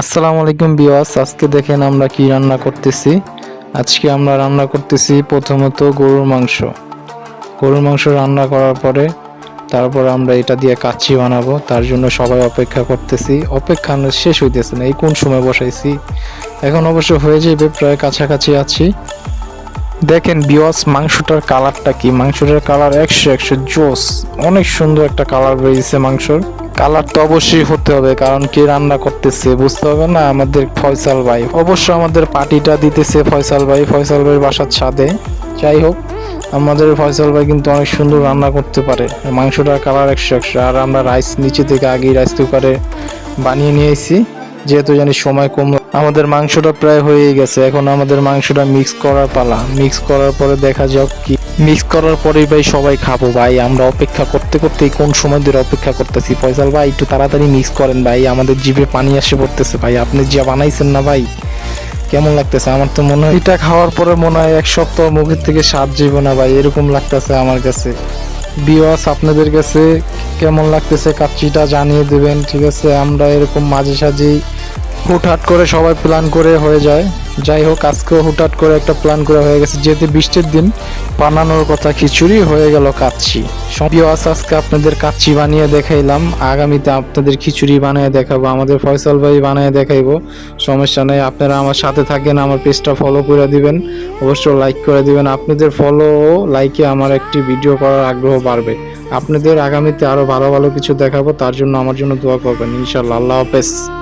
আসসালামু আলাইকুম বিওয়াস আজকে দেখেন আমরা কি রান্না করতেছি। আজকে আমরা রান্না করতেছি প্রথমত গরুর মাংস। গরুর মাংস রান্না করার পরে তারপর আমরা এটা দিয়ে কাচ্চি বানাবো, তার জন্য সবাই অপেক্ষা করতেছি। অপেক্ষা শেষ হইতেছে না, এই কোন সময় বসাইছি? এখন অবশ্য হয়ে যাবে প্রায় কাছাকাছি আছি। দেখেন বিওয়াস মাংসটার কালারটা কি? মাংসটার কালার একশো একশো জোস। অনেক সুন্দর একটা কালার বেরিয়েছে মাংসর। কালার তো অবশ্যই হতে হবে, কারণ কে রান্না করতেছে বুঝতে হবে না? আমাদের ফয়সাল ভাই। অবশ্য আমাদের পার্টিটা দিতেছে ফয়সাল ভাই, ফয়সাল ভাইয়ের বাসার ছাদে। যাই হোক, আমাদের ফয়সাল ভাই কিন্তু অনেক সুন্দর রান্না করতে পারে। মাংসটার কালার একশো একশো। আর আমরা রাইস নিচে থেকে আগেই রাইস কুকারে বানিয়ে নিয়ে এসেছি যেহেতু জানি সময় কম, আমাদের মাংসটা প্রায় হয়ে গেছে। এখন আমাদের মাংসটা মিক্স করার পালা। মিক্স করার পরে দেখা যাক কি। মিক্স করার পরেই ভাই সবাই খাব। ভাই, আমরা অপেক্ষা করতে করতে কোন সময় ধরে অপেক্ষা করতেছি। ফয়সাল ভাই, একটু তাড়াতাড়ি মিক্স করেন ভাই। আমাদের জিভে পানি আসে পড়তেছে ভাই। আপনি যা বানাইছেন না ভাই, কেমন লাগতেছে? আমার তো মনে হয় এটা খাওয়ার পরে মনে হয় এক সপ্তাহ মুখের থেকে স্বাদ যাইব না ভাই। এরকম লাগতেছে আমার কাছে। বিওয়াস আপনাদের কাছে কেমন লাগতেছে? কাচ্চিটা জানিয়ে দেবেন ঠিক আছে? আমরা এরকম মাঝে সাঝেই হুটহাট করে সবাই প্ল্যান করে হয়ে যায়। যাই হোক, আজকেও হুটহাট করে একটা প্ল্যান করে হয়ে গেছে। যেহেতু বৃষ্টির দিন, বানানোর কথা খিচুড়ি হয়ে গেল কাচ্চি। বিওয়াস আজকে আপনাদের কাচ্ছি বানিয়ে দেখাইলাম। আগামীতে আপনাদের খিচুড়ি বানিয়ে দেখাবো, আমাদের ফয়সাল ভাই বানিয়ে দেখাইবো। সমস্যা নেই, আপনারা আমার সাথে থাকেন, আমার পেজটা ফলো করে দিবেন। অবশ্য লাইক করে দিবেন। আপনাদের ফলো ও লাইকে আমার একটি ভিডিও করার আগ্রহ বাড়বে। আপনাদের আগামীতে আরও ভালো ভালো কিছু দেখাবো, তার জন্য আমার জন্য দোয়া করবেন। ইনশাল্লাহ আল্লাহ হাফেজ।